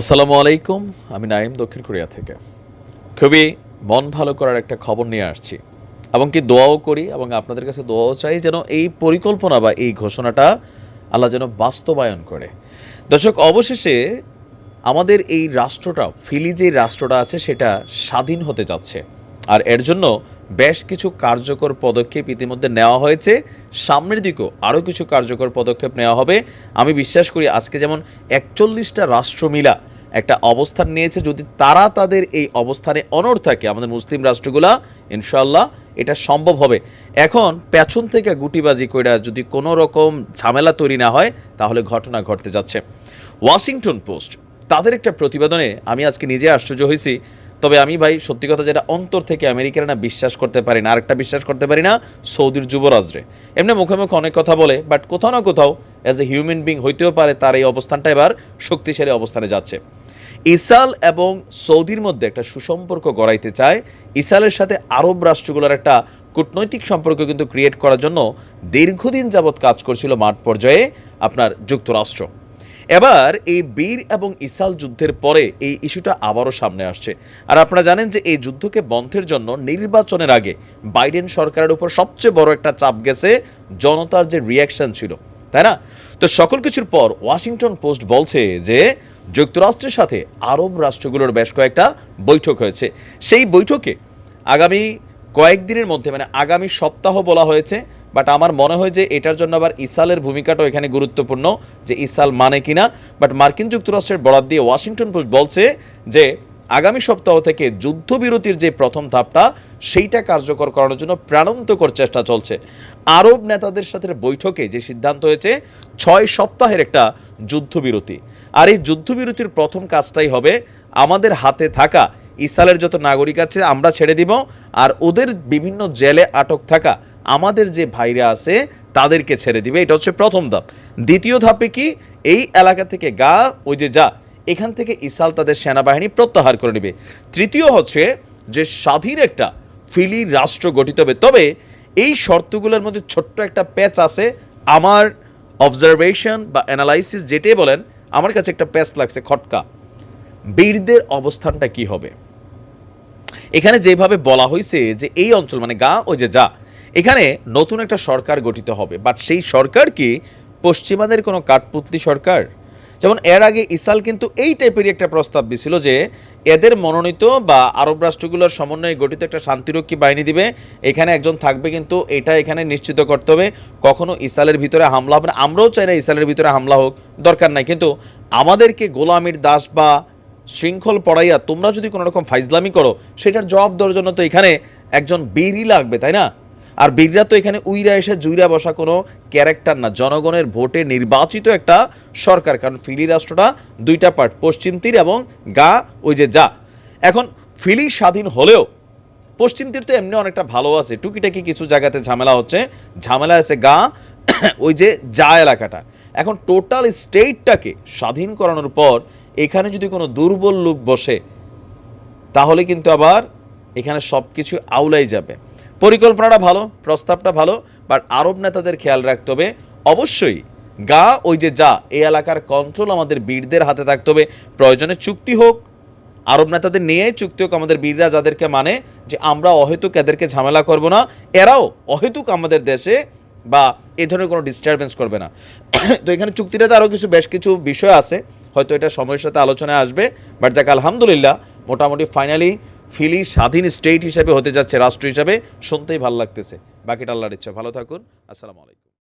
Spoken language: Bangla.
আসসালামু আলাইকুম, আমি নাইম দক্ষিণ কোরিয়া থেকে। খুবই মন ভালো করার একটা খবর নিয়ে আসছি এবং কি দোয়াও করি এবং আপনাদের কাছে দোয়াও চাই যেন এই পরিকল্পনা বা এই ঘোষণাটা আল্লাহ যেন বাস্তবায়ন করে। দর্শক, অবশেষে আমাদের এই রাষ্ট্রটা ফিলি যে রাষ্ট্রটা আছে, সেটা স্বাধীন হতে যাচ্ছে। আর এর জন্য বেশ কিছু কার্যকর পদক্ষেপ ইতিমধ্যে নেওয়া হয়েছে। সামনের দিকেও আরও কিছু কার্যকর পদক্ষেপ নেওয়া হবে। আমি বিশ্বাস করি আজকে যেমন একচল্লিশটা রাষ্ট্র মিলা একটা অবস্থান নিয়েছে, যদি তারা তাদের এই অবস্থানে অনড় থাকে আমাদের মুসলিম রাষ্ট্রগুলা ইনশাল্লাহ এটা সম্ভব হবে। এখন পেছন থেকে গুটিবাজি কইরা যদি কোনো রকম ঝামেলা তৈরি না হয়, তাহলে ঘটনা ঘটতে যাচ্ছে। ওয়াশিংটন পোস্ট, তাদের একটা প্রতিবেদনে আমি আজকে নিজে আশ্চর্য হয়েছি তবে আমি ভাই, সত্যি কথা যেটা অন্তর থেকে আমেরিকার না বিশ্বাস করতে পারি না, আরেকটা বিশ্বাস করতে পারি না, সৌদির যুবরাজরে। এমনি মুখে মুখে অনেক কথা বলে বাট কোথাও না কোথাও অ্যাজ এ হিউম্যান বিং হইতেও পারে তার এই অবস্থানটা এবার শক্তিশালী অবস্থানে যাচ্ছে। ইসাল এবং সৌদির মধ্যে একটা সুসম্পর্ক গড়াইতে চায়। ইসালের সাথে আরব রাষ্ট্রগুলোর একটা কূটনৈতিক সম্পর্ক কিন্তু ক্রিয়েট করার জন্য দীর্ঘদিন যাবৎ কাজ করছিল মাঠ পর্যায়ে আপনার যুক্তরাষ্ট্র। এবার এই বীর এবং ইসাল যুদ্ধের পরে এই ইস্যুটা আবারও সামনে আসছে। আর আপনারা জানেন যে এই যুদ্ধকে বন্ধের জন্য নির্বাচনের আগে বাইডেন সরকারের উপর সবচেয়ে বড় একটা চাপ গেছে জনতার যে রিয়াকশন ছিল, তাই না? তো সকল কিছুর পর ওয়াশিংটন পোস্ট বলছে যে যুক্তরাষ্ট্রের সাথে আরব রাষ্ট্রগুলোর বেশ কয়েকটা বৈঠক হয়েছে। সেই বৈঠকে আগামী কয়েকদিনের মধ্যে মানে আগামী সপ্তাহ বলা হয়েছে, বাট আমার মনে হয় যে এটার জন্য আবার ইসালের ভূমিকাটাও এখানে গুরুত্বপূর্ণ, যে ইসাল মানে কিনা। বাট মার্কিন যুক্তরাষ্ট্রের বরাদ দিয়ে ওয়াশিংটন পোস্ট বলছে যে, আগামী সপ্তাহ থেকে যুদ্ধবিরতির যে প্রথম ধাপটা, সেইটা কার্যকর করানোর জন্য প্রাণান্তকর চেষ্টা চলছে। আরব নেতাদের সাথে বৈঠকে যে সিদ্ধান্ত হয়েছে, ছয় সপ্তাহের একটা যুদ্ধবিরতি। আর এই যুদ্ধবিরতির প্রথম কাজটাই হবে আমাদের হাতে থাকা ইসালের যত নাগরিক আছে, আমরা ছেড়ে দিব। আর ওদের বিভিন্ন জেলে আটক থাকা আমাদের যে ভাইরা আছে, তাদেরকে ছেড়ে দিবে। এটা হচ্ছে প্রথম ধাপ। দ্বিতীয় ধাপে কি? এই এলাকা থেকে গা, ওই যে যা, এখান থেকে ইসাল তাদের সেনাবাহিনী প্রত্যাহার করে নেবে। তৃতীয় হচ্ছে যে স্বাধীন একটা ফিলি রাষ্ট্র গঠিত হবে। তবে এই শর্তগুলোর মধ্যে ছোট্ট একটা প্যাচ আছে। আমার অবজারভেশন বা অ্যানালাইসিস যেটাই বলেন, আমার কাছে একটা প্যাচ লাগছে, খটকা। বীরদের অবস্থানটা কি হবে? এখানে যেভাবে বলা হয়েছে যে এই অঞ্চল মানে গা ওই যে যা, এখানে নতুন একটা সরকার গঠিত হবে। বাট সেই সরকার কি? পশ্চিমাদের কোনো কাঠপুতলি সরকার? যেমন এর আগে ইসাল কিন্তু এই টাইপেরই একটা প্রস্তাব দিছিল যে এদের মনোনীত বা আরব রাষ্ট্রগুলোর সমন্বয়ে গঠিত একটা শান্তিরক্ষী বাহিনী দিবে। এখানে একজন থাকবে কিন্তু এটা এখানে নিশ্চিত করতে হবে। কখনো ইসালের ভিতরে হামলা হবে আমরাও চাই না ইসালের ভিতরে হামলা হোক। দরকার নাই। কিন্তু আমাদেরকে গোলামির দাস বা শৃঙ্খল পড়াইয়া তোমরা যদি কোনো রকম ফাইজলামি করো, সেটার জবাব দেওয়ার জন্য তো এখানে একজন বীরই লাগবে, তাই না? আর বীররা তো এখানে উইরা এসে জুইরা বসা কোনো ক্যারেক্টার না, জনগণের ভোটে নির্বাচিত একটা সরকার। কারণ ফিলি রাষ্ট্রটা দুইটা পার্ট, পশ্চিম তীর এবং গা, ওই যে যা। এখন ফিলি স্বাধীন হলেও পশ্চিম তীর তো এমনি অনেকটা ভালো আছে। টুকিটাকি কিছু জায়গাতে ঝামেলা হচ্ছে। ঝামেলা আছে গা, ওই যে যা এলাকাটা। এখন টোটাল স্টেটটাকে স্বাধীন করানোর পর এখানে যদি কোনো দুর্বল লোক বসে, তাহলে কিন্তু আবার এখানে সব কিছু আউলাই যাবে। পরিকল্পনাটা ভালো, প্রস্তাবটা ভালো বাট আরব নেতাদের খেয়াল রাখতে হবে। অবশ্যই গা, ওই যে যা, এই এলাকার কন্ট্রোল আমাদের বীরদের হাতে থাকতে হবে। প্রয়োজনে চুক্তি হোক, আরব নেতাদের নিয়ে চুক্তি হোক, আমাদের বীররা যাদেরকে মানে যে আমরা অহেতুক এদেরকে ঝামেলা করব না, এরাও অহেতুক আমাদের দেশে বা এই ধরনের কোনো ডিস্টারবেন্স করবে না। তো এখানে চুক্তিটাতে আরও কিছু বেশ কিছু বিষয় আছে। হয়তো এটা সময়ের সাথে আলোচনায় আসবে। বাট যাক, আলহামদুলিল্লাহ, মোটামুটি ফাইনালি ফিলি স্বাধীন স্টেট হিসাবে হতে যাচ্ছে রাষ্ট্র হিসাবে। শুনতেই ভালো লাগতেছে। বাকিটা আল্লাহর ইচ্ছা। ভালো থাকুন। আসসালামু আলাইকুম।